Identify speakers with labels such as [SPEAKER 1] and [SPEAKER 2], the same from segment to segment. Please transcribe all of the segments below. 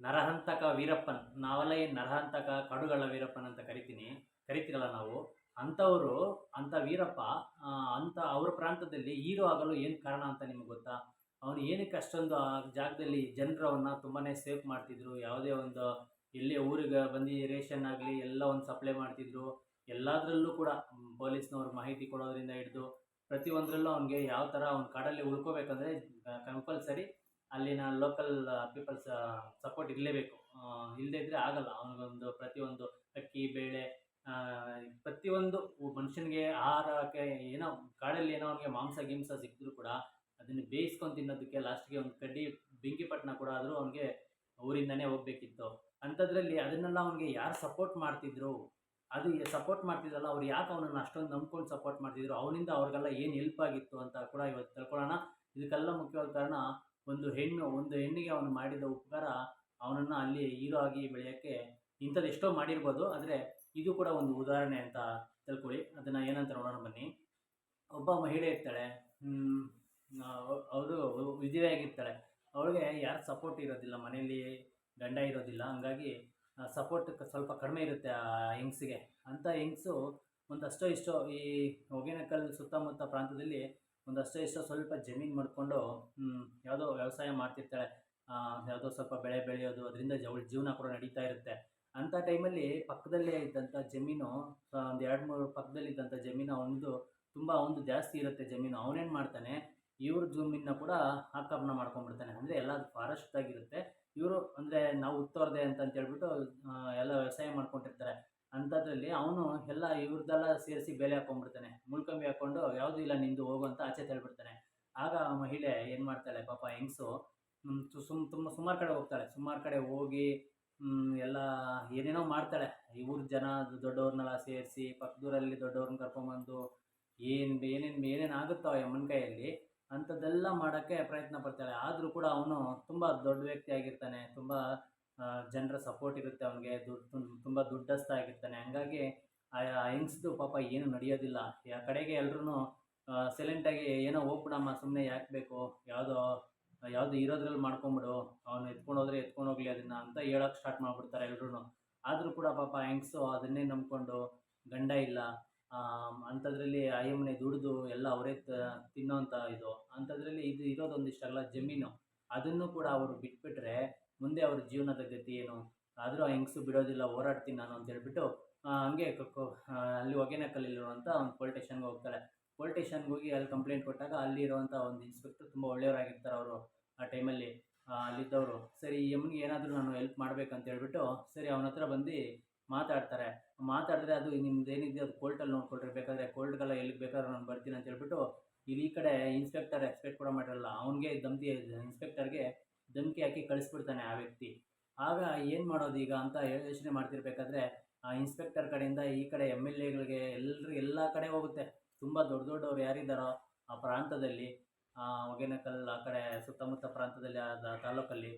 [SPEAKER 1] ನರಹಂತಕ ವೀರಪ್ಪನ್, ನಾವೆಲ್ಲ ಏನು ನರಹಂತಕ ಕಡುಗಳ ವೀರಪ್ಪನ್ ಅಂತ ಕರಿತೀನಿ, ಕರಿತೀರಲ್ಲ ನಾವು? ಅಂಥವರು, ಅಂಥ ವೀರಪ್ಪ ಅಂಥ ಅವ್ರ ಪ್ರಾಂತದಲ್ಲಿ ಹೀರೋ ಆಗಲು ಏನು ಕಾರಣ ಅಂತ ನಿಮ್ಗೆ ಗೊತ್ತಾ? ಅವನು ಏನಕ್ಕೆ ಅಷ್ಟೊಂದು ಆ ಜಾಗದಲ್ಲಿ ಜನರವನ್ನ ತುಂಬಾ ಸೇಫ್ ಮಾಡ್ತಿದ್ರು? ಯಾವುದೇ ಒಂದು ಎಲ್ಲೇ ಊರಿಗೆ ಬಂದು ರೇಷನ್ ಆಗಲಿ ಎಲ್ಲ ಒಂದು ಸಪ್ಲೈ ಮಾಡ್ತಿದ್ರು. ಎಲ್ಲದರಲ್ಲೂ ಕೂಡ ಪೊಲೀಸ್ನವ್ರು ಮಾಹಿತಿ ಕೊಡೋದ್ರಿಂದ ಹಿಡಿದು ಪ್ರತಿಯೊಂದರಲ್ಲೂ ಅವನಿಗೆ ಯಾವ ಥರ ಅವ್ನು ಕಾಡಲ್ಲಿ ಉಳ್ಕೋಬೇಕಂದ್ರೆ ಕಂಪಲ್ಸರಿ ಅಲ್ಲಿನ ಲೋಕಲ್ ಪೀಪಲ್ಸ್ ಸಪೋರ್ಟ್ ಇರಲೇಬೇಕು. ಇಲ್ಲದೇ ಇದ್ದರೆ ಆಗಲ್ಲ. ಅವನಿಗೊಂದು ಪ್ರತಿಯೊಂದು ಅಕ್ಕಿ, ಬೇಳೆ ಪ್ರತಿಯೊಂದು ಮನುಷ್ಯನಿಗೆ ಆಹಾರಕ್ಕೆ ಏನೋ ಕಾಡಲ್ಲಿ ಏನೋ ಅವನಿಗೆ ಮಾಂಸ, ಗಿಂಸ ಸಿಕ್ಕಿದ್ರು ಕೂಡ ಅದನ್ನು ಬೇಯಿಸ್ಕೊಂಡು ತಿನ್ನೋದಕ್ಕೆ ಲಾಸ್ಟ್ಗೆ ಒಂದು ಕಡ್ಡಿ ಬೆಂಕಿಪಟ್ಟಣ ಕೂಡ ಆದರೂ ಅವನಿಗೆ ಊರಿಂದನೇ ಹೋಗ್ಬೇಕಿತ್ತು. ಅಂಥದ್ರಲ್ಲಿ ಅದನ್ನೆಲ್ಲ ಅವನಿಗೆ ಯಾರು ಸಪೋರ್ಟ್ ಮಾಡ್ತಿದ್ರು? ಅದು ಸಪೋರ್ಟ್ ಮಾಡ್ತಿದ್ರಲ್ಲ, ಅವ್ರು ಯಾಕೆ ಅವನನ್ನು ಅಷ್ಟೊಂದು ನಂಬ್ಕೊಂಡು ಸಪೋರ್ಟ್ ಮಾಡ್ತಿದ್ರು? ಅವನಿಂದ ಅವ್ರಿಗೆಲ್ಲ ಏನು ಹೆಲ್ಪ್ ಆಗಿತ್ತು ಅಂತ ಕೂಡ ಇವತ್ತು ತಿಳ್ಕೊಳ್ಳೋಣ. ಇದಕ್ಕೆಲ್ಲ ಮುಖ್ಯವಾದ ಕಾರಣ ಒಂದು ಹೆಣ್ಣು, ಒಂದು ಹೆಣ್ಣಿಗೆ ಅವನು ಮಾಡಿದ ಉಪಕಾರ ಅವನನ್ನು ಅಲ್ಲಿ ಹೀರೋ ಆಗಿ ಬೆಳೆಯೋಕ್ಕೆ ಇಂಥದ್ದು ಎಷ್ಟೋ ಮಾಡಿರ್ಬೋದು, ಆದರೆ ಇದು ಕೂಡ ಒಂದು ಉದಾಹರಣೆ ಅಂತ ತಿಳ್ಕೊಳ್ಳಿ. ಅದನ್ನು ಏನಂತ ನೋಡೋಣ ಬನ್ನಿ. ಒಬ್ಬ ಮಹಿಳೆ ಇರ್ತಾಳೆ ಅವರು ವಿಧಿವೆಯಾಗಿರ್ತಾಳೆ ಅವಳಿಗೆ ಯಾರು ಸಪೋರ್ಟ್ ಇರೋದಿಲ್ಲ, ಮನೆಯಲ್ಲಿ ಗಂಡ ಇರೋದಿಲ್ಲ. ಹಂಗಾಗಿ ಸಪೋರ್ಟ್ ಸ್ವಲ್ಪ ಕಡಿಮೆ ಇರುತ್ತೆ ಆ ಹೆಂಗ್ಸಿಗೆ. ಅಂಥ ಹೆಂಗ್ಸು ಒಂದಷ್ಟೋ ಇಷ್ಟೋ ಈ ಹೊಗೆನಕಲ್ ಸುತ್ತಮುತ್ತ ಪ್ರಾಂತದಲ್ಲಿ ಒಂದಷ್ಟೋ ಇಷ್ಟ ಸ್ವಲ್ಪ ಜಮೀನು ಮಾಡಿಕೊಂಡು ಯಾವುದೋ ವ್ಯವಸಾಯ ಮಾಡ್ತಿರ್ತಾಳೆ. ಯಾವುದೋ ಸ್ವಲ್ಪ ಬೆಳೆ ಬೆಳೆಯೋದು, ಅದರಿಂದ ಅವಳ ಜೀವನ ಕೂಡ ನಡೀತಾ ಇರುತ್ತೆ. ಅಂಥ ಟೈಮಲ್ಲಿ ಪಕ್ಕದಲ್ಲೇ ಇದ್ದಂಥ ಜಮೀನು ಒಂದು ಎರಡು ಮೂರು ಪಕ್ಕದಲ್ಲಿ ಇದ್ದಂಥ ಜಮೀನು ಅವನದು ತುಂಬ ಒಂದು ಜಾಸ್ತಿ ಇರುತ್ತೆ ಜಮೀನು. ಅವನೇನು ಮಾಡ್ತಾನೆ, ಇವ್ರ ಜಮೀನನ್ನ ಕೂಡ ಆಕ್ರಮಣ ಮಾಡ್ಕೊಂಡ್ಬಿಡ್ತಾನೆ. ಅಂದರೆ ಎಲ್ಲ ಫಾರೆಸ್ಟ್ ಆಗಿರುತ್ತೆ. ಇವರು ಅಂದರೆ ನಾವು ಉತ್ತೋರ್ದೆ ಅಂತ ಹೇಳ್ಬಿಟ್ಟು ಎಲ್ಲ ವ್ಯವಸಾಯ ಮಾಡ್ಕೊಂಡಿರ್ತಾರೆ. ಅಂಥದ್ರಲ್ಲಿ ಅವನು ಎಲ್ಲ ಇವ್ರದ್ದೆಲ್ಲ ಸೇರಿಸಿ ಬೇಲೆ ಹಾಕೊಂಡ್ಬಿಡ್ತಾನೆ ಮುಳ್ಕಂಬಿ ಹಾಕ್ಕೊಂಡು ಯಾವುದೂ ಇಲ್ಲ ನಿಂದು ಹೋಗು ಅಂತ ಆಚೆ ತಳ್ಳಿಬಿಡ್ತಾನೆ ಆಗ ಆ ಮಹಿಳೆ ಏನು ಮಾಡ್ತಾಳೆ ಪಾಪ ಹೆಂಗಸು ಸುಮ್, ತುಂಬ ಸುಮಾರು ಕಡೆ ಹೋಗ್ತಾಳೆ. ಸುಮಾರು ಕಡೆ ಹೋಗಿ ಎಲ್ಲ ಏನೇನೋ ಮಾಡ್ತಾಳೆ. ಇವ್ರ ಜನ ದೊಡ್ಡವ್ರನ್ನೆಲ್ಲ ಸೇರಿಸಿ ಪಕ್ಕದೂರಲ್ಲಿ ದೊಡ್ಡವ್ರನ್ನ ಕರ್ಕೊಂಬಂದು, ಏನು, ಏನೇನು ಏನೇನು ಆಗುತ್ತೋ ಆ ಯಮ್ಮನ ಕೈಯಲ್ಲಿ ಅಂಥದ್ದೆಲ್ಲ ಮಾಡೋಕ್ಕೆ ಪ್ರಯತ್ನ ಪಡ್ತಾಳೆ. ಆದರೂ ಕೂಡ ಅವನು ತುಂಬ ದೊಡ್ಡ ವ್ಯಕ್ತಿ ಆಗಿರ್ತಾನೆ. ತುಂಬ ಜನರ ಸಪೋರ್ಟ್ ಇರುತ್ತೆ ಅವನಿಗೆ. ದುಡ್ಡು ತುಂಬ ದುಡ್ಡಸ್ತ ಆಗಿರ್ತಾನೆ ಹಂಗಾಗಿ ಆ ಹೆಂಗ್ಸ್ದು ಪಾಪ ಏನು ನಡೆಯೋದಿಲ್ಲ. ಆ ಕಡೆಗೆ ಎಲ್ಲರೂ ಸೈಲೆಂಟಾಗಿ ಏನೋ ಹೋಗ್ಬಿಡಮ್ಮ ಸುಮ್ಮನೆ ಯಾಕೆ ಬೇಕು? ಯಾವುದೋ, ಯಾವುದು ಇರೋದ್ರಲ್ಲಿ ಮಾಡ್ಕೊಂಬಿಡು. ಅವನು ಎತ್ಕೊಂಡು ಹೋದ್ರೆ ಎತ್ಕೊಂಡು ಹೋಗ್ಲಿ ಅದನ್ನ ಅಂತ ಹೇಳೋಕೆ ಸ್ಟಾರ್ಟ್ ಮಾಡಿಬಿಡ್ತಾರೆ ಎಲ್ರೂ ಆದರೂ ಕೂಡ ಪಾಪ ಹೆಂಗ್ಸು ಅದನ್ನೇ ನಂಬ್ಕೊಂಡು, ಗಂಡ ಇಲ್ಲ. ಅಂಥದ್ರಲ್ಲಿ ಅಯ್ಯಮ್ಮನೆ ದುಡಿದು ಎಲ್ಲ ಅವರೇ ತಿನ್ನೋಂಥ ಇದು. ಅಂಥದ್ರಲ್ಲಿ ಇದು ಇರೋದೊಂದಿಷ್ಟಲ್ಲ ಜಮೀನು. ಅದನ್ನು ಕೂಡ ಅವರು ಬಿಟ್ಬಿಟ್ರೆ ಮುಂದೆ ಅವ್ರ ಜೀವನದ ಗತಿ ಏನು? ಆದರೂ ಆ ಹೆಂಗಸು ಬಿಡೋದಿಲ್ಲ, ಹೋರಾಡ್ತೀನಿ ನಾನು ಅಂತ ಹೇಳ್ಬಿಟ್ಟು ಹಂಗೆ ಅಲ್ಲಿ ಹೊಗೇನಕಲ್ಲಿರುವಂಥ ಒಂದು ಪೊಲೀಸ್ ಸ್ಟೇಷನ್ಗೆ ಹೋಗ್ತಾರೆ. ಪೊಲೀಸ್ ಸ್ಟೇಷನ್ಗೆ ಹೋಗಿ ಅಲ್ಲಿ ಕಂಪ್ಲೇಂಟ್ ಕೊಟ್ಟಾಗ ಅಲ್ಲಿರುವಂಥ ಒಂದು ಇನ್ಸ್ಪೆಕ್ಟರ್ ತುಂಬ ಒಳ್ಳೆಯವರಾಗಿರ್ತಾರೆ ಅವರು ಆ ಟೈಮಲ್ಲಿ ಅಲ್ಲಿದ್ದವರು. ಸರಿ ಎಮ್ಗೆ ಏನಾದರೂ ನಾನು ಹೆಲ್ಪ್ ಮಾಡ್ಬೇಕಂತ ಹೇಳ್ಬಿಟ್ಟು, ಸರಿ, ಅವನ ಹತ್ರ ಬಂದು ಮಾತಾಡ್ತಾರೆ. ಮಾತಾಡಿದ್ರೆ ಅದು ನಿಮ್ದು ಏನಿದೆ ಅದು ಕೋರ್ಟಲ್ಲಿ ನೋಡ್ಕೊಳ್ರಿ, ಬೇಕಾದರೆ ಕೋರ್ಟ್ಗೆಲ್ಲ ಎಲ್ಲಿಗೆ ಬೇಕಾದ್ರೆ ನಾನು ಬರ್ತೀನಿ ಅಂತ ಹೇಳ್ಬಿಟ್ಟು, ಇಲ್ಲಿ ಈ ಕಡೆ ಇನ್ಸ್ಪೆಕ್ಟರ್ ಎಕ್ಸ್ಪೆಕ್ಟ್ ಕೂಡ ಮಾಡಿರಲ್ಲ. ಅವನಿಗೆ ಧಮ್ಕಿ ಇನ್ಸ್ಪೆಕ್ಟರ್ಗೆ ಧಮ್ಕಿ ಹಾಕಿ ಕಳಿಸ್ಬಿಡ್ತಾನೆ ಆ ವ್ಯಕ್ತಿ. ಆಗ ಏನು ಮಾಡೋದು ಈಗ ಅಂತ ಯೋಚನೆ ಮಾಡ್ತಿರ್ಬೇಕಾದ್ರೆ, ಆ ಇನ್ಸ್ಪೆಕ್ಟರ್ ಕಡೆಯಿಂದ ಈ ಕಡೆ ಎಂ ಎಲ್ ಎಗಳಿಗೆ ಎಲ್ಲರೂ ಎಲ್ಲ ಕಡೆ ಹೋಗುತ್ತೆ. ತುಂಬ ದೊಡ್ಡ ದೊಡ್ಡವ್ರು ಯಾರಿದ್ದಾರೋ ಆ ಪ್ರಾಂತದಲ್ಲಿ ಹೊಗೆನಕಲ್ ಆ ಕಡೆ ಸುತ್ತಮುತ್ತ ಪ್ರಾಂತದಲ್ಲಿ ಆದ ತಾಲೂಕಲ್ಲಿ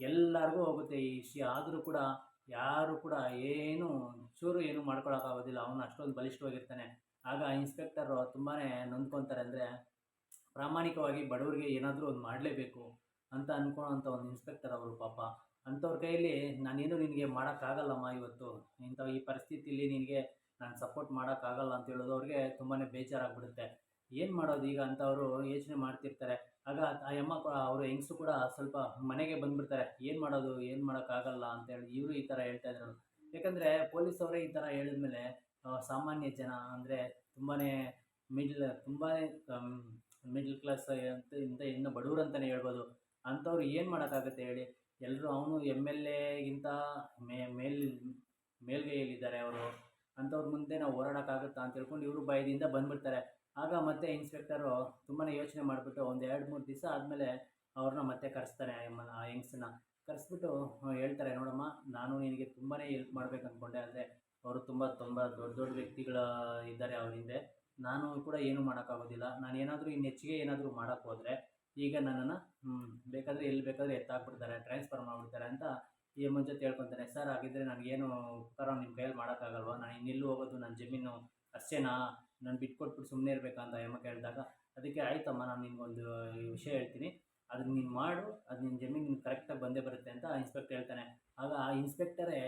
[SPEAKER 1] ಎಲ್ಲರಿಗೂ ಹೋಗುತ್ತೆ ಈ ವಿಷಯ. ಆದರೂ ಕೂಡ ಯಾರು ಕೂಡ ಏನು ಚೂರು ಏನು ಮಾಡ್ಕೊಳಕ್ಕಾಗೋದಿಲ್ಲ. ಅವನು ಅಷ್ಟೊಂದು ಬಲಿಷ್ಠವಾಗಿರ್ತಾನೆ. ಆಗ ಇನ್ಸ್ಪೆಕ್ಟರು ತುಂಬಾ ನೊಂದ್ಕೊತಾರೆ ಅಂದರೆ ಪ್ರಾಮಾಣಿಕವಾಗಿ ಬಡವರಿಗೆ ಏನಾದರೂ ಒಂದು ಮಾಡಲೇಬೇಕು. ಅಂತ ಅಂದ್ಕೊಳ್ಳೋಂಥ ಒಂದು ಇನ್ಸ್ಪೆಕ್ಟರ್ ಅವರು ಪಾಪ. ಅಂಥವ್ರ ಕೈಯಲ್ಲಿ ನಾನೇನು ನಿನಗೆ ಮಾಡೋಕ್ಕಾಗಲ್ಲಮ್ಮ ಇವತ್ತು. ಇಂಥ ಈ ಪರಿಸ್ಥಿತಿಯಲ್ಲಿ ನಿನಗೆ ನಾನು ಸಪೋರ್ಟ್ ಮಾಡೋಕ್ಕಾಗಲ್ಲ ಅಂತ ಹೇಳೋದು ಅವ್ರಿಗೆ ತುಂಬಾ ಬೇಜಾರಾಗ್ಬಿಡುತ್ತೆ. ಏನು ಮಾಡೋದು ಈಗ ಅಂತ ಅವರು ಯೋಚನೆ ಮಾಡ್ತಿರ್ತಾರೆ. ಆಗ ಆ ಅಮ್ಮ ಅವರು ಹೆಂಗಸು ಕೂಡ ಸ್ವಲ್ಪ ಮನೆಗೆ ಬಂದ್ಬಿಡ್ತಾರೆ. ಏನು ಮಾಡೋದು, ಏನು ಮಾಡೋಕ್ಕಾಗಲ್ಲ ಅಂತೇಳಿ ಇವರು ಈ ಥರ ಹೇಳ್ತಾ ಇದ್ರು. ಯಾಕಂದರೆ ಪೊಲೀಸ್ ಅವರೇ ಈ ಥರ ಹೇಳಿದ್ಮೇಲೆ ಸಾಮಾನ್ಯ ಜನ ಅಂದರೆ ತುಂಬಾ ಮಿಡ್ಲ್ ತುಂಬಾ ಮಿಡ್ಲ್ ಕ್ಲಾಸ್ ಅಂತ, ಇಂಥ ಇನ್ನು ಬಡವರು ಅಂತಲೇ ಹೇಳ್ಬೋದು. ಅಂಥವ್ರು ಏನು ಮಾಡೋಕ್ಕಾಗತ್ತೆ ಹೇಳಿ? ಎಲ್ಲರೂ ಅವನು ಎಂ ಎಲ್ ಎಗಿಂತ ಮೇ, ಮೇಲ್, ಮೇಲ್ಗೈಯಲ್ಲಿದ್ದಾರೆ ಅವರು. ಅಂಥವ್ರ ಮುಂದೆ ನಾವು ಹೋರಾಡೋಕ್ಕಾಗುತ್ತಾ ಅಂತ ಹೇಳ್ಕೊಂಡು ಇವರು ಭಯದಿಂದ ಬಂದ್ಬಿಡ್ತಾರೆ. ಆಗ ಮತ್ತೆ ಇನ್ಸ್ಪೆಕ್ಟರು ತುಂಬಾ ಯೋಚನೆ ಮಾಡಿಬಿಟ್ಟು ಒಂದು ಎರಡು, ಮೂರು ದಿವಸ ಆದಮೇಲೆ ಅವ್ರನ್ನ ಮತ್ತೆ ಕರೆಸ್ತಾರೆ ಆ ಹೆಂಗ್ಸನ್ನ ಕರೆಸ್ಬಿಟ್ಟು ಹೇಳ್ತಾರೆ, ನೋಡಮ್ಮ, ನಾನು ನಿನಗೆ ತುಂಬಾ ಹೆಲ್ಪ್ ಮಾಡ್ಬೇಕು ಅಂದ್ಕೊಂಡೆ ಅಂದರೆ ಅವರು ತುಂಬ ತುಂಬ ದೊಡ್ಡ ದೊಡ್ಡ ವ್ಯಕ್ತಿಗಳ, ಇದ್ದಾರೆ ಅವ್ರ ಹಿಂದೆ. ನಾನು ಕೂಡ ಏನು ಮಾಡೋಕ್ಕಾಗೋದಿಲ್ಲ. ನಾನು ಏನಾದರೂ ಇನ್ನು ಹೆಚ್ಚಿಗೆ ಏನಾದರೂ ಮಾಡೋಕ್ಕೋದ್ರೆ ಈಗ ನನ್ನನ್ನು ಬೇಕಾದರೆ ಎಲ್ಲಿ ಬೇಕಾದರೆ ಎತ್ತಾಕ್ಬಿಡ್ತಾರೆ ಟ್ರಾನ್ಸ್ಫರ್ ಮಾಡಿಬಿಡ್ತಾರೆ ಅಂತ ಈ ಮುಂಚೆ ಹೇಳ್ಕೊತಾನೆ. ಸರ್ ಹಾಗಿದ್ದರೆ ನನಗೇನು ಉಪಕಾರ ನಿಮ್ಮ ಕೈಯಲ್ಲಿ ಮಾಡೋಕ್ಕಾಗಲ್ವಾ? ನಾನು ಇನ್ನೆಲ್ಲೂ ಹೋಗೋದು ನನ್ನ ಜಮೀನು ಅಷ್ಟೇನಾ? ನಾನು ಬಿಟ್ಕೊಟ್ಬಿಟ್ಟು ಸುಮ್ಮನೆ ಇರಬೇಕಾ? ಅಂತ ಯಮ್ಮ ಕೇಳಿದಾಗ, ಅದಕ್ಕೆ ಆಯ್ತಮ್ಮ, ನಾನು ನಿಮಗೊಂದು ವಿಷಯ ಹೇಳ್ತೀನಿ. ಅದನ್ನ ನೀನು ಮಾಡು, ಅದು ನಿನ್ನ ಜಮೀನು ಕರೆಕ್ಟಾಗಿ ಬಂದೇ ಬರುತ್ತೆ ಅಂತ ಇನ್ಸ್ಪೆಕ್ಟರ್ ಹೇಳ್ತಾನೆ. ಆಗ ಆ ಇನ್ಸ್ಪೆಕ್ಟರೇ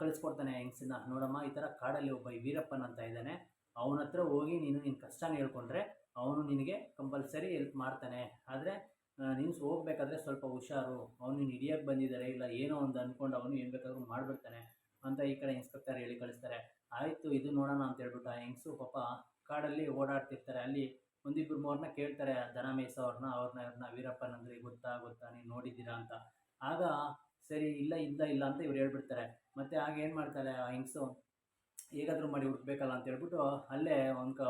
[SPEAKER 1] ಕಳಿಸ್ಕೊಡ್ತಾನೆ ಹೆಂಗ್ಸಿನ ನೋಡಮ್ಮ, ಈ ಥರ ಕಾಡಲ್ಲಿ ಒಬ್ಬ ವೀರಪ್ಪನ್ ಅಂತ ಇದ್ದಾನೆ. ಅವನ ಹತ್ರ ಹೋಗಿ ನೀನು ನಿನ್ನ ಕಷ್ಟನ ಹೇಳ್ಕೊಂಡ್ರೆ ಅವನು ನಿನಗೆ ಕಂಪಲ್ಸರಿ ಹೆಲ್ಪ್ ಮಾಡ್ತಾನೆ. ಆದರೆ ನೀನು ಹೋಗ್ಬೇಕಾದ್ರೆ ಸ್ವಲ್ಪ ಹುಷಾರು. ಅವನು ನೀನು ಹಿಡಿಯೋಕ್ಕೆ ಬಂದಿದ್ದಾರೆ ಇಲ್ಲ ಏನೋ ಒಂದು ಅಂದ್ಕೊಂಡು ಅವನು ಏನು ಬೇಕಾದ್ರೂ ಮಾಡಿಬಿಡ್ತಾನೆ ಅಂತ ಈ ಕಡೆ ಇನ್ಸ್ಪೆಕ್ಟರ್ ಹೇಳಿ ಕಳಿಸ್ತಾರೆ. ಆಯಿತು, ಇದು ನೋಡೋಣ ಅಂತ ಹೇಳ್ಬಿಟ್ಟು. ಆ ಹೆಂಗಸು ಪಾಪ ಕಾಡಲ್ಲಿ ಓಡಾಡ್ತಿರ್ತಾರೆ. ಅಲ್ಲಿ ಒಂದಿಬ್ಬರು ಮೂರನ್ನ ಕೇಳ್ತಾರೆ ದನ ಮೇಯ್ಸೋರ್ನ ಅವ್ರನ್ನ ಇವ್ರನ್ನ ವೀರಪ್ಪನ ಅಂದರೆ ಗೊತ್ತಾ ಗೊತ್ತಾ, ನೀನು ನೋಡಿದ್ದೀರಾ ಅಂತ. ಆಗ, ಸರಿ, ಇಲ್ಲ ಇಲ್ಲ ಇಲ್ಲ ಅಂತ ಇವ್ರು ಹೇಳ್ಬಿಡ್ತಾರೆ. ಮತ್ತು ಆಗ ಏನು ಮಾಡ್ತಾರೆ ಆ ಹೆಂಗಸು ಹೇಗಾದರೂ ಮಾಡಿ ಹುಡ್ಕ್ಬೇಕಲ್ಲ ಅಂತ ಹೇಳ್ಬಿಟ್ಟು ಅಲ್ಲೇ ಒಂದು ಕ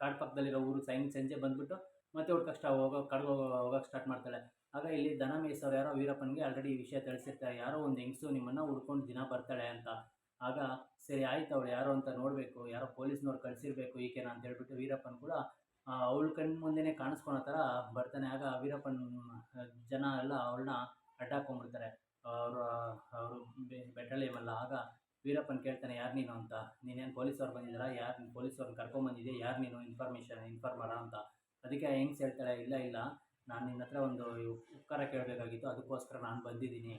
[SPEAKER 1] ಕಾಡು ಪಕ್ಕದಲ್ಲಿರೋ ಊರು ಸೈನ್ ಸಂಜೆ ಬಂದುಬಿಟ್ಟು ಮತ್ತೆ ಹುಡ್ಕಷ್ಟ ಹೋಗೋ ಕಡ್ಗೆ ಹೋಗೋಕೆ ಸ್ಟಾರ್ಟ್ ಮಾಡ್ತಾಳೆ. ಆಗ ಇಲ್ಲಿ ದನ ಮೇಯಿಸೋರು ಯಾರೋ ವೀರಪ್ಪನಿಗೆ ಆಲ್ರೆಡಿ ಈ ವಿಷಯ ತಿಳಿಸಿರ್ತಾರೆ ಯಾರೋ ಒಂದು ಹೆಂಗಸು ನಿಮ್ಮನ್ನು ಹುಡ್ಕೊಂಡು ದಿನ ಬರ್ತಾಳೆ ಅಂತ. ಆಗ ಸರಿ ಆಯ್ತು ಅವಳು ಯಾರು ಅಂತ ನೋಡಬೇಕು, ಯಾರೋ ಪೊಲೀಸ್ನವ್ರು ಕಳಿಸಿರ್ಬೇಕು ಈಕೆನ ಅಂತ ಹೇಳ್ಬಿಟ್ಟು ವೀರಪ್ಪನ್ ಕೂಡ ಅವಳ ಕಣ್ಣು ಮುಂದೆನೇ ಕಾಣಿಸ್ಕೊಳೋ ಥರ ಬರ್ತಾನೆ. ಆಗ ವೀರಪ್ಪನ್ ಜನ ಎಲ್ಲ ಅವಳನ್ನ ಅಡ್ಡಾಕೊಂಡ್ಬಿಡ್ತಾರೆ. ಅವರು ಅವರು ಬೆಟ್ಟಲೇವಲ್ಲ ಆಗ ವೀರಪ್ಪನ್ ಕೇಳ್ತಾನೆ, ಯಾರು ನೀನು ಅಂತ? ನೀನೇನು ಪೊಲೀಸವ್ರು ಬಂದಿದ್ದೀರಾ? ಯಾರು ನೀನು ಪೊಲೀಸವ್ರನ್ನ ಕರ್ಕೊಂಬಂದಿದ್ದೆ ಯಾರು ನೀನು? ಇನ್ಫಾರ್ಮೇಷನ್ ಇನ್ಫಾರ್ಮರಾ ಅಂತ. ಅದಕ್ಕೆ ಹೆಂಗ್ಸ್ ಹೇಳ್ತಾಳೆ, ಇಲ್ಲ ಇಲ್ಲ, ನಾನು ನಿನ್ನ ಹತ್ರ ಒಂದು ಉಪಕಾರ ಕೇಳಬೇಕಾಗಿತ್ತು, ಅದಕ್ಕೋಸ್ಕರ ನಾನು ಬಂದಿದ್ದೀನಿ.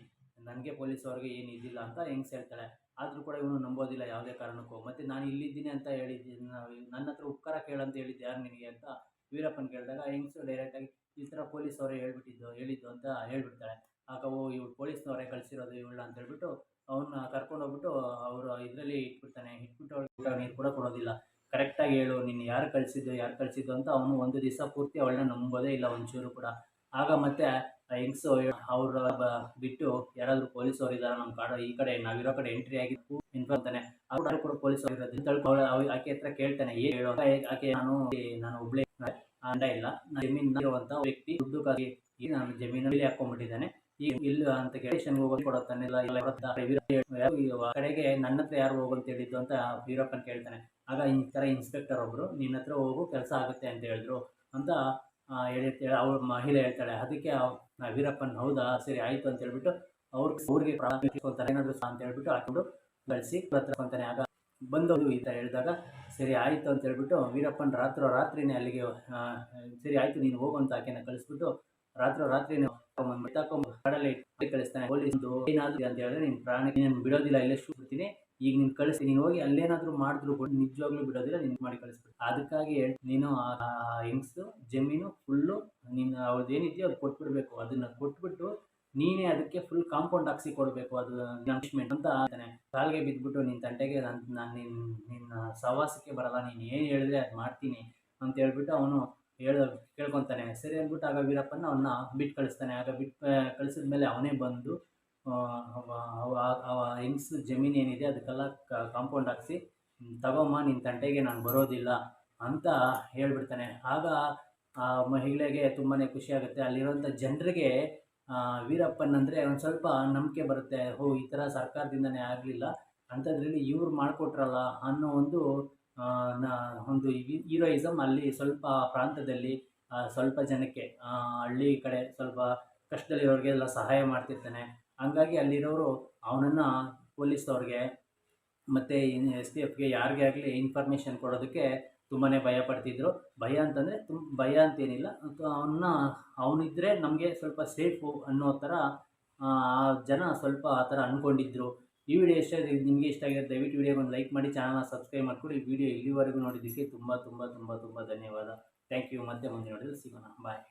[SPEAKER 1] ನನಗೆ ಪೊಲೀಸವ್ರಿಗೆ ಏನು ಇದಿಲ್ಲ ಅಂತ ಹೆಂಗ್ಸ್ ಹೇಳ್ತಾಳೆ. ಆದರೂ ಕೂಡ ಇವನು ನಂಬೋದಿಲ್ಲ ಯಾವುದೇ ಕಾರಣಕ್ಕೂ. ಮತ್ತು ನಾನು ಇಲ್ಲಿದ್ದೀನಿ ಅಂತ ಹೇಳಿದ್ದೀನಿ ನನ್ನ ಹತ್ರ ಉಪಕಾರ ಕೇಳಂತ ಹೇಳಿದ್ದೆ ಯಾರು ನಿನಗೆ ಅಂತ ವೀರಪ್ಪನ ಕೇಳಿದಾಗ ಹೆಂಗ್ಸು ಡೈರೆಕ್ಟಾಗಿ ಈ ಥರ ಪೊಲೀಸವರೇ ಹೇಳ್ಬಿಟ್ಟಿದ್ದು, ಹೇಳಿದ್ದು ಅಂತ ಹೇಳ್ಬಿಡ್ತಾಳೆ. ಆಗ ಓ ಇವ್ರು ಪೊಲೀಸ್ನವರೇ ಕಳಿಸಿರೋದು ಇವಳ ಅಂತ ಹೇಳ್ಬಿಟ್ಟು ಅವನ್ನ ಕರ್ಕೊಂಡೋಗ್ಬಿಟ್ಟು ಅವರು ಇದರಲ್ಲಿ ಇಟ್ಬಿಡ್ತಾನೆ. ಇಟ್ಬಿಟ್ಟು ಅವ್ಳಿಗೆ ನೀರು ಕೂಡ ಕೊಡೋದಿಲ್ಲ. ಕರೆಕ್ಟಾಗಿ ಹೇಳು ನೀನು ಯಾರು ಕಳಿಸಿದ್ದು ಯಾರು ಕಳಿಸಿದ್ದು ಅಂತ ಅವನು ಒಂದು ದಿವಸ ಪೂರ್ತಿ ಅವಳನ್ನ ನಂಬೋದೇ ಇಲ್ಲ ಒಂಚೂರು ಕೂಡ. ಆಗ ಮತ್ತೆ ಹೆಂಗ್ಸು ಅವ್ರ ಬಿಟ್ಟು ಯಾರಾದರೂ ಪೊಲೀಸವ್ರು ಇದಾರ ನಮ್ಮ ಕಾಡ, ಈ ಕಡೆ ನಾವಿರೋ ಕಡೆ ಎಂಟ್ರಿ ಆಗಿದ್ದು ಅಂತಾನೆ. ಅವ್ರು ಕೂಡ ಇರೋದು ತಿಳ್ಕೊಳ್ಳೋ ಆಕೆ ಹತ್ರ ಕೇಳ್ತಾನೆ, ಏನ್ ಹೇಳೋ ಆಕೆ ನಾನು ನಾನು ಒಬ್ಳೆ ಅಂಡ ಇಲ್ಲ. ಜಮೀನ್ ಇರುವಂತ ವ್ಯಕ್ತಿ ದುಡ್ಡುಗಾಗಿ ನಾನು ಜಮೀನಲ್ಲಿ ಹಾಕೊಂಡ್ಬಿಟ್ಟಿದ್ದಾನೆ. ಈಗ ಇಲ್ಲ ಅಂತ ಕೇಳಿ ಹೋಗೋದು ಕೊಡತ್ತಾನಿಲ್ಲ ಇಲ್ಲ ಕಡೆಗೆ ನನ್ನ ಹತ್ರ ಯಾರು ಹೋಗು ಅಂತ ಹೇಳಿದ್ದು ಅಂತ ವೀರಪ್ಪನ್ ಕೇಳ್ತಾನೆ ಆಗ ಈ ಥರ ಇನ್ಸ್ಪೆಕ್ಟರ್ ಒಬ್ಬರು ನಿನ್ನ ಹತ್ರ ಹೋಗು ಕೆಲಸ ಆಗುತ್ತೆ ಅಂತ ಹೇಳಿದ್ರು ಅಂತ ಹೇಳಿ ಅವ್ರ ಮಹಿಳೆ ಹೇಳ್ತಾಳೆ ಅದಕ್ಕೆ ವೀರಪ್ಪನ್ ಹೌದಾ ಸರಿ ಆಯಿತು ಅಂತ ಹೇಳ್ಬಿಟ್ಟು ಅವ್ರ ಅವ್ರಿಗೆ ಪ್ರಾರಂಭಿಸ್ಕೊಳ್ತಾರೆ ಏನಾದರೂ ಅಂತ ಹೇಳ್ಬಿಟ್ಟು ಹಾಕೊಂಡು ಕಳಿಸಿ ಅಂತಾನೆ ಆಗ ಬಂದವರು ಈ ಥರ ಹೇಳಿದಾಗ ಸರಿ ಆಯಿತು ಅಂತ ಹೇಳ್ಬಿಟ್ಟು ವೀರಪ್ಪನ್ ರಾತ್ರೋ ರಾತ್ರಿನೇ ಅಲ್ಲಿಗೆ ಸರಿ ಆಯಿತು ನೀನು ಹೋಗು ಅಂತ ಆಕೆನ ಕಳಿಸ್ಬಿಟ್ಟು ರಾತ್ರೋ ರಾತ್ರಿನೇ ಕಡಲೆ ಕಳಿಸ್ತಾನೆ. ಏನಾದ್ರು ಅಂತ ಹೇಳಿದ್ರೆ ನಿನ್ನ ಪ್ರಾಣ ನೀನು ಬಿಡೋದಿಲ್ಲ, ಇಲ್ಲೇ ಬಿಡ್ತೀನಿ ಈಗ ನೀನು ಕಳಿಸಿ ನೀನು ಹೋಗಿ ಅಲ್ಲೇನಾದರೂ ಮಾಡಿದ್ರು ಕೂಡ ನಿಜವಾಗ್ಲೂ ಬಿಡೋದಿಲ್ಲ, ನಿನ್ ಮಾಡಿ ಕಳಿಸ್ಬಿಟ್ಟು ಅದಕ್ಕಾಗಿ ನೀನು ಆ ಹೆಂಗ್ಸು, ಜಮೀನು ಫುಲ್ಲು ನಿನ್ನ ಅವ್ರದ್ದು ಏನಿದೆಯೋ ಅದು ಕೊಟ್ಬಿಡ್ಬೇಕು. ಅದನ್ನ ಕೊಟ್ಬಿಟ್ಟು ನೀನೇ ಅದಕ್ಕೆ ಫುಲ್ ಕಾಂಪೌಂಡ್ ಹಾಕ್ಸಿ ಕೊಡಬೇಕು. ಅದು ಪನಿಷ್ಮೆಂಟ್ ಅಂತ ಅಂತಾನೆ. ಕಾಲ್ಗೆ ಬಿದ್ದುಬಿಟ್ಟು ನಿನ್ನ ತಂಟೆಗೆ ನಾನು ನಾನು ನಿನ್ನ ನಿನ್ನ ಸವಾಸಕ್ಕೆ ಬರಲ್ಲ. ನೀನು ಏನು ಹೇಳಿದ್ರೆ ಅದು ಮಾಡ್ತೀನಿ ಅಂತ ಹೇಳ್ಬಿಟ್ಟು ಅವನು ಹೇಳ ಕೇಳ್ಕೊತಾನೆ, ಸರಿ ಅಂದ್ಬಿಟ್ಟು ಆಗ ವೀರಪ್ಪನ ಅವನ್ನ ಬಿಟ್ಟು ಕಳಿಸ್ತಾನೆ. ಆಗ ಬಿಟ್ಟು ಕಳಿಸಿದ ಮೇಲೆ ಅವನೇ ಬಂದು ಅವ ಹೆಂಗ್ಸ್ ಜಮೀನು ಏನಿದೆ ಅದಕ್ಕೆಲ್ಲ ಕಾಂಪೌಂಡ್ ಹಾಕ್ಸಿ ತಗೊಮ್ಮ ನಿನ್ನ ತಂಟೆಗೆ ನಾನು ಬರೋದಿಲ್ಲ ಅಂತ ಹೇಳ್ಬಿಡ್ತಾನೆ. ಆಗ ಆ ಮಹಿಳೆಗೆ ತುಂಬಾ ಖುಷಿಯಾಗುತ್ತೆ ಅಲ್ಲಿರುವಂಥ ಜನರಿಗೆ ವೀರಪ್ಪನ್ ಅಂದರೆ ಒಂದು ಸ್ವಲ್ಪ ನಂಬಿಕೆ ಬರುತ್ತೆ. ಓ ಈ ಥರ ಸರ್ಕಾರದಿಂದನೇ ಆಗಲಿಲ್ಲ. ಅಂಥದ್ರಲ್ಲಿ ಇವ್ರು ಮಾಡಿಕೊಟ್ರಲ್ಲ ಅನ್ನೋ ಒಂದು ಒಂದು ಹೀರೋಯಿಸಮ್ ಅಲ್ಲಿ ಸ್ವಲ್ಪ ಪ್ರಾಂತದಲ್ಲಿ ಸ್ವಲ್ಪ ಜನಕ್ಕೆ ಹಳ್ಳಿ ಕಡೆ ಸ್ವಲ್ಪ ಕಷ್ಟದಲ್ಲಿರೋರಿಗೆಲ್ಲ ಸಹಾಯ ಮಾಡ್ತಿರ್ತಾನೆ. ಹಂಗಾಗಿ ಅಲ್ಲಿರೋರು ಅವನನ್ನು ಪೊಲೀಸ್ನವ್ರಿಗೆ ಮತ್ತು ಎಸ್ ಟಿ ಎಫ್ಗೆ ಯಾರಿಗೆ ಆಗಲಿ ಇನ್ಫಾರ್ಮೇಷನ್ ಕೊಡೋದಕ್ಕೆ ತುಂಬಾ ಭಯ ಪಡ್ತಿದ್ರು. ಭಯ ಅಂತಂದರೆ ತುಂಬ ಭಯ ಅಂತೇನಿಲ್ಲ. ಅವನ್ನ ಅವನಿದ್ದರೆ ನಮಗೆ ಸ್ವಲ್ಪ ಸೇಫು ಅನ್ನೋ ಥರ ಜನ ಸ್ವಲ್ಪ ಆ ಥರ ಅಂದ್ಕೊಂಡಿದ್ರು ಈ ವಿಡಿಯೋ ಇಷ್ಟ ನಿಮಗೆ ಇಷ್ಟ ಆಗಿದೆ ದಯವಿಟ್ಟು ವಿಡಿಯೋ ಒಂದು ಲೈಕ್ ಮಾಡಿ ಚಾನಲ್ನ ಸಬ್ಸ್ಕ್ರೈಬ್ ಮಾಡಿಕೊಡಿ. ವಿಡಿಯೋ ಇಲ್ಲಿವರೆಗೂ ನೋಡಿದ್ದಕ್ಕೆ ತುಂಬ ತುಂಬ ತುಂಬ ತುಂಬ ಧನ್ಯವಾದ. ಥ್ಯಾಂಕ್ ಯು ಮತ್ತೆ ಮುಂದೆ ನೋಡಿದ್ರೆ ಸಿಗೋಣ. ಬಾಯ್